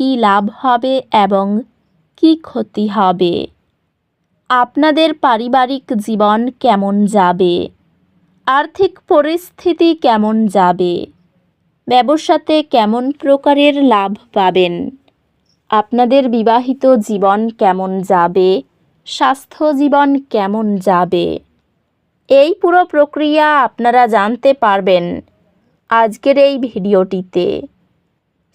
কী লাভ হবে এবং কী ক্ষতি হবে? আপনাদের পারিবারিক জীবন কেমন যাবে? আর্থিক পরিস্থিতি কেমন যাবে? ব্যবসাতে কেমন প্রকারের লাভ পাবেন? আপনাদের বিবাহিত জীবন কেমন যাবে? স্বাস্থ্য জীবন কেমন যাবে? এই পুরো প্রক্রিয়া আপনারা জানতে পারবেন আজকের এই ভিডিওটিতে।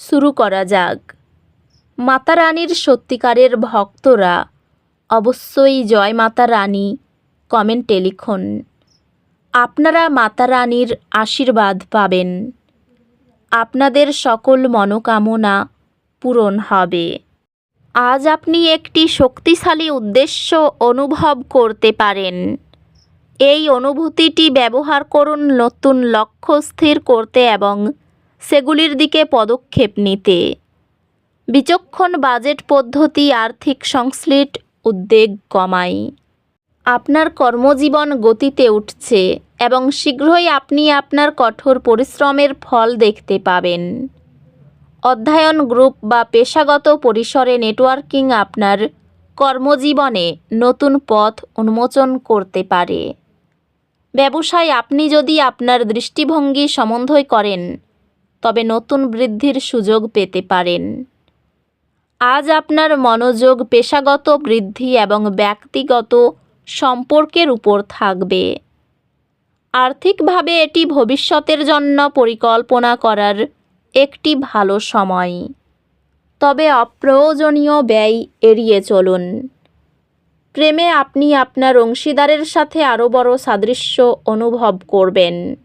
শুরু করা যাক। মাতা রানীর সত্যিকারের ভক্তরা, অবশ্যই জয় মাতা রানী কমেন্টে লিখুন। আপনারা মাতা রানীর আশীর্বাদ পাবেন। আপনাদের সকল মনোকামনা পূরণ হবে। আজ আপনি একটি শক্তিশালী উদ্দেশ্য অনুভব করতে পারেন। এই অনুভূতিটি ব্যবহার করুন নতুন লক্ষ্য স্থির করতে এবং সেগুলির দিকে পদক্ষেপ নিতে। বিচক্ষণ বাজেট পদ্ধতি, আর্থিক সংশ্লিষ্ট উদ্বেগ কমায় আপনার কর্মজীবন গতিতে উঠছে এবং শীঘ্রই আপনি আপনার কঠোর পরিশ্রমের ফল দেখতে পাবেন। অধ্যয়ন গ্রুপ বা পেশাগত পরিসরে নেটওয়ার্কিং আপনার কর্মজীবনে নতুন পথ উন্মোচন করতে পারে। ব্যবসায় আপনি যদি আপনার দৃষ্টিভঙ্গি সমন্বয় করেন তবে নতুন বৃদ্ধির সুযোগ পেতে পারেন। আজ আপনার মনোযোগ পেশাগত বৃদ্ধি এবং ব্যক্তিগত সম্পর্কের উপর থাকবে। আর্থিকভাবে এটি ভবিষ্যতের জন্য পরিকল্পনা করার একটি ভালো সময়। তবে অপ্রয়োজনীয় ব্যয় এড়িয়ে চলুন। প্রেমে আপনি আপনার অংশীদারের সাথে আরও বড় সাদৃশ্য অনুভব করবেন।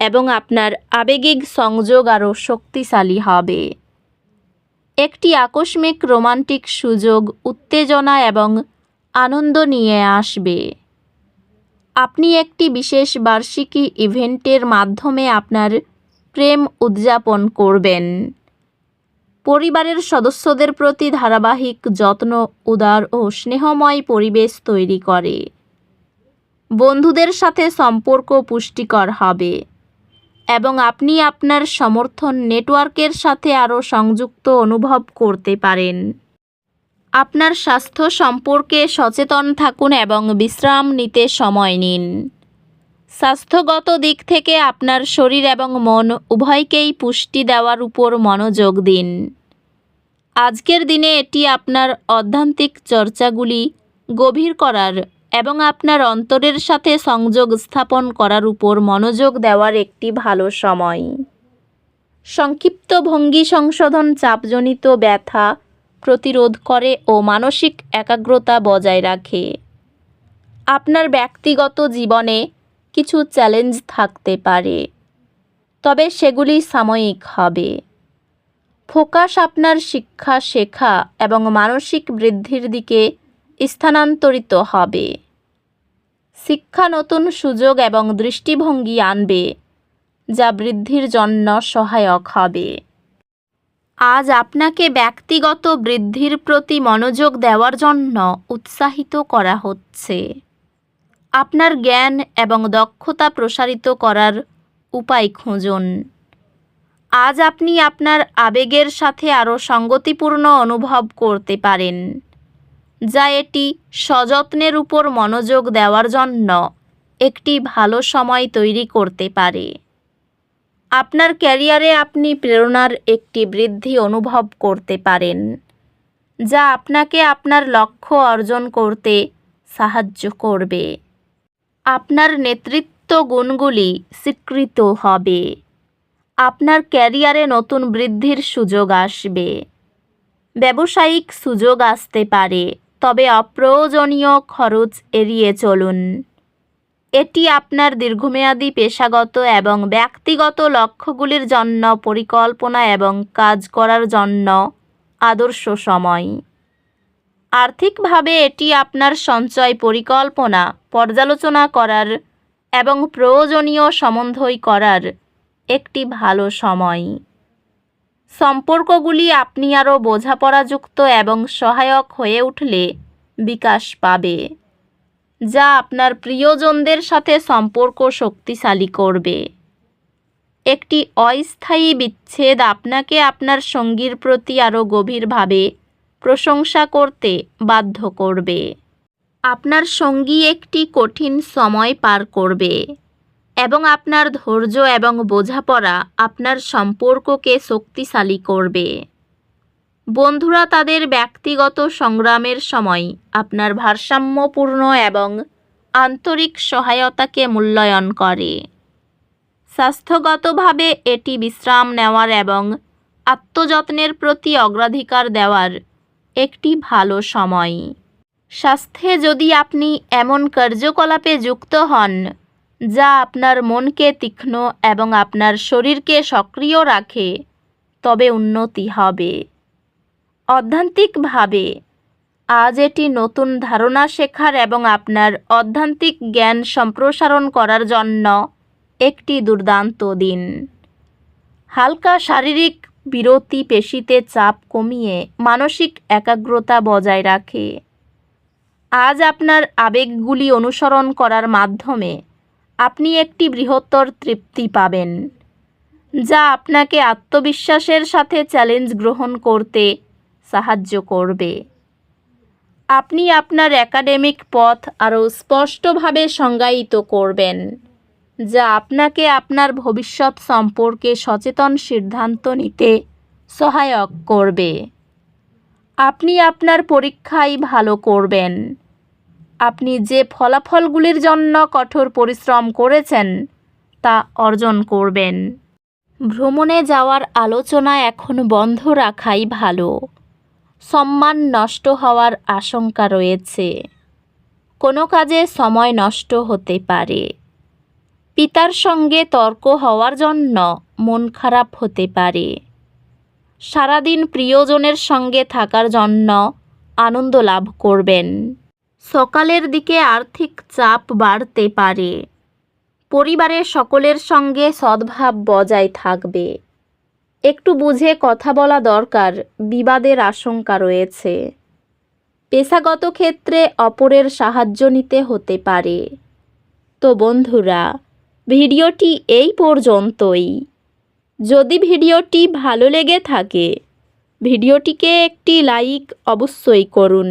এবং আপনার আবেগিক সংযোগ আরও শক্তিশালী হবে। একটি আকস্মিক রোমান্টিক সুযোগ উত্তেজনা এবং আনন্দ নিয়ে আসবে। আপনি একটি বিশেষ বার্ষিকী ইভেন্টের মাধ্যমে আপনার প্রেম উদযাপন করবেন। পরিবারের সদস্যদের প্রতি ধারাবাহিক যত্ন, উদার ও স্নেহময় পরিবেশ তৈরি করে। বন্ধুদের সাথে সম্পর্ক পুষ্টিকর হবে। এবং আপনি আপনার সমর্থন নেটওয়ার্কের সাথে আরও সংযুক্ত অনুভব করতে পারেন। আপনার স্বাস্থ্য সম্পর্কে সচেতন থাকুন এবং বিশ্রাম নিতে সময় নিন। স্বাস্থ্যগত দিক থেকে আপনার শরীর এবং মন উভয়কেই পুষ্টি দেওয়ার উপর মনোযোগ দিন। আজকের দিনে এটি আপনার অধ্যান্তিক চর্চাগুলি গভীর করার এবং আপনার অন্তরের সাথে সংযোগ স্থাপন করার উপর মনোযোগ দেওয়ার একটি ভালো সময়। সংক্ষিপ্ত ভঙ্গি সংশোধন চাপজনিত ব্যথা প্রতিরোধ করে ও মানসিক একাগ্রতা বজায় রাখে। আপনার ব্যক্তিগত জীবনে কিছু চ্যালেঞ্জ থাকতে পারে, তবে সেগুলি সাময়িক হবে। ফোকাস আপনার শিক্ষা, শেখা এবং মানসিক বৃদ্ধির দিকে স্থানান্তরিত হবে। শিক্ষা নতুন সুযোগ এবং দৃষ্টিভঙ্গি আনবে, যা বৃদ্ধির জন্য সহায়ক হবে। আজ আপনাকে ব্যক্তিগত বৃদ্ধির প্রতি মনোযোগ দেওয়ার জন্য উৎসাহিত করা হচ্ছে। আপনার জ্ঞান এবং দক্ষতা প্রসারিত করার উপায় খুঁজুন। আজ আপনি আপনার আবেগের সাথে আরও সঙ্গতিপূর্ণ অনুভব করতে পারেন। যা এটি সযত্নের উপর মনোযোগ দেওয়ার জন্য একটি ভালো সময় তৈরি করতে পারে। আপনার ক্যারিয়ারে আপনি প্রেরণার একটি বৃদ্ধি অনুভব করতে পারেন, যা আপনাকে আপনার লক্ষ্য অর্জন করতে সাহায্য করবে। আপনার নেতৃত্ব গুণগুলি স্বীকৃত হবে। আপনার ক্যারিয়ারে নতুন বৃদ্ধির সুযোগ আসবে। ব্যবসায়িক সুযোগ আসতে পারে। তবে অপ্রয়োজনীয় খরচ এড়িয়ে চলুন। এটি আপনার দীর্ঘমেয়াদী, পেশাগত এবং ব্যক্তিগত লক্ষ্যগুলির জন্য পরিকল্পনা এবং কাজ করার জন্য আদর্শ সময়। আর্থিকভাবে এটি আপনার সঞ্চয় পরিকল্পনা, পর্যালোচনা করার এবং প্রয়োজনীয় সমন্বয় করার একটি ভালো সময়। সম্পর্কগুলি আপনি আরও বোঝাপড়াযুক্ত এবং সহায়ক হয়ে উঠলে বিকাশ পাবে, যা আপনার প্রিয়জনদের সাথে সম্পর্ক শক্তিশালী করবে। একটি অস্থায়ী বিচ্ছেদ আপনাকে আপনার সঙ্গীর প্রতি আরও গভীরভাবে প্রশংসা করতে বাধ্য করবে। আপনার সঙ্গী একটি কঠিন সময় পার করবে। এবং আপনার ধৈর্য এবং বোঝাপড়া আপনার সম্পর্ককে শক্তিশালী করবে। বন্ধুরা, তাদের ব্যক্তিগত সংগ্রামের সময় আপনার ভারসাম্যপূর্ণ এবং আন্তরিক সহায়তাকে মূল্যায়ন করে। স্বাস্থ্যগতভাবে এটি বিশ্রাম নেওয়ার এবং আত্মযত্নের প্রতি অগ্রাধিকার দেওয়ার একটি ভালো সময়। স্বাস্থ্যে যদি আপনি এমন কার্যকলাপে যুক্ত হন যা আপনার মনকে তীক্ষ্ণ এবং আপনার শরীরকে সক্রিয় রাখে, তবে উন্নতি হবে। অধ্যান্তিকভাবে, আজ এটি নতুন ধারণা শেখার এবং আপনার অধ্যান্তিক জ্ঞান সম্প্রসারণ করার জন্য একটি দুর্দান্ত দিন। হালকা শারীরিক বিরতি পেশিতে চাপ কমিয়ে মানসিক একাগ্রতা বজায় রাখে। আজ আপনার আবেগগুলি অনুসরণ করার মাধ্যমে আপনি একটি বৃহত্তর তৃপ্তি পাবেন, যা আপনাকে আত্মবিশ্বাসের সাথে চ্যালেঞ্জ গ্রহণ করতে সাহায্য করবে। আপনি আপনার একাডেমিক পথ আরও স্পষ্টভাবে সংজ্ঞায়িত করবেন, যা আপনাকে আপনার ভবিষ্যৎ সম্পর্কে সচেতন সিদ্ধান্ত নিতে সহায়ক করবে। আপনি আপনার পরীক্ষায় ভালো করবেন। আপনি যে ফলাফলগুলির জন্য কঠোর পরিশ্রম করেছেন, তা অর্জন করবেন। ভ্রমণে যাওয়ার আলোচনা এখন বন্ধ রাখাই ভালো। সম্মান নষ্ট হওয়ার আশঙ্কা রয়েছে। কোনো কাজে সময় নষ্ট হতে পারে। পিতার সঙ্গে তর্ক হওয়ার জন্য মন খারাপ হতে পারে। সারাদিন প্রিয়জনের সঙ্গে থাকার জন্য আনন্দ লাভ করবেন। সকালের দিকে আর্থিক চাপ বাড়তে পারে। পরিবারের সকলের সঙ্গে সদ্ভাব বজায় থাকবে। একটু বুঝে কথা বলা দরকার, বিবাদের আশঙ্কা রয়েছে। পেশাগত ক্ষেত্রে অপরের সাহায্য নিতে হতে পারে। তো বন্ধুরা, ভিডিওটি এই পর্যন্তই। যদি ভিডিওটি ভালো লেগে থাকে, ভিডিওটিকে একটি লাইক অবশ্যই করুন।